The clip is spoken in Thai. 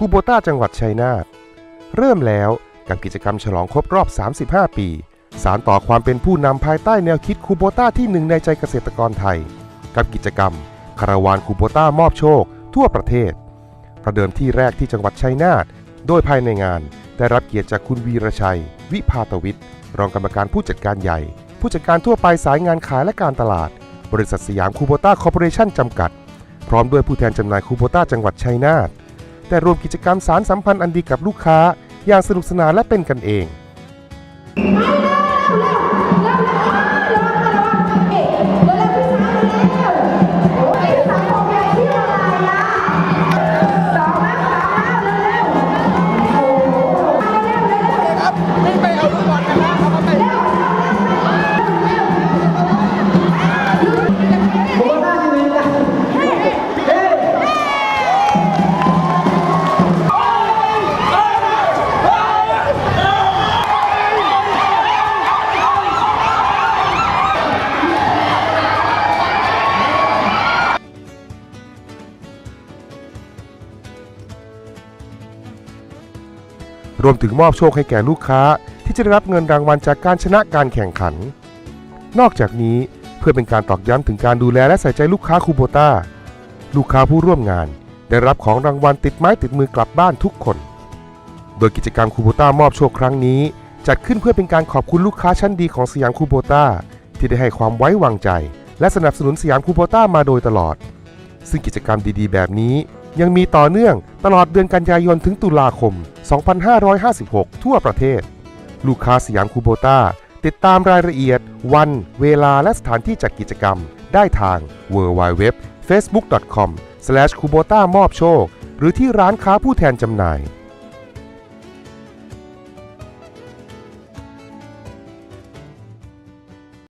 คูโบต้าจังหวัดชัยนาทเริ่มแล้วกับกิจกรรมฉลองครบรอบ 35 ปี สารต่อความเป็นผู้นำภายใต้แนวคิดคูโบต้าที่หนึ่งในใจเกษตรกรไทย กับกิจกรรมคาราวานคูโบต้ามอบโชค ทั่วประเทศ ประเดิมที่แรกที่จังหวัดชัยนาทโดยภายในงานได้รับเกียรติจากคุณวีรชัย วิพาตวิทย์ รองกรรมการผู้จัดการใหญ่ ผู้จัดการทั่วไปสายงานขายและการตลาด บริษัทสยามคูโบต้าคอร์ปอเรชั่นจำกัด พร้อมด้วยผู้แทนจำหน่ายคูโบต้าจังหวัดชัยนาท แต่รวมกิจกรรมสารสัมพันธ์อันดีกับลูกค้า อย่างสนุกสนานและเป็นกันเอง รวมถึงมอบโชคให้แก่ลูกค้าที่จะได้รับเงินรางวัลจากการชนะการแข่งขัน นอกจากนี้เพื่อเป็นการตอกย้ำถึงการดูแลและใส่ใจลูกค้าคูโบต้า ลูกค้าผู้ร่วมงาน ได้รับของรางวัลติดไม้ติดมือกลับบ้านทุกคน โดยกิจกรรมคูโบต้ามอบโชคครั้งนี้ จัดขึ้นเพื่อเป็นการขอบคุณลูกค้าชั้นดีของสยามคูโบต้าที่ได้ให้ความไว้วางใจ และสนับสนุนสยามคูโบต้ามาโดยตลอด ซึ่งกิจกรรมดีๆ แบบนี้ ยังมีต่อเนื่องตลอดเดือนกันยายนถึงตุลาคม 2556 ทั่วประเทศ ลูกค้าสยามคูโบต้าติดตามรายละเอียด วัน เวลาและสถานที่จัดกิจกรรม ได้ทาง www facebook com kubota มอบโชค หรือที่ร้านค้าผู้แทนจำหน่าย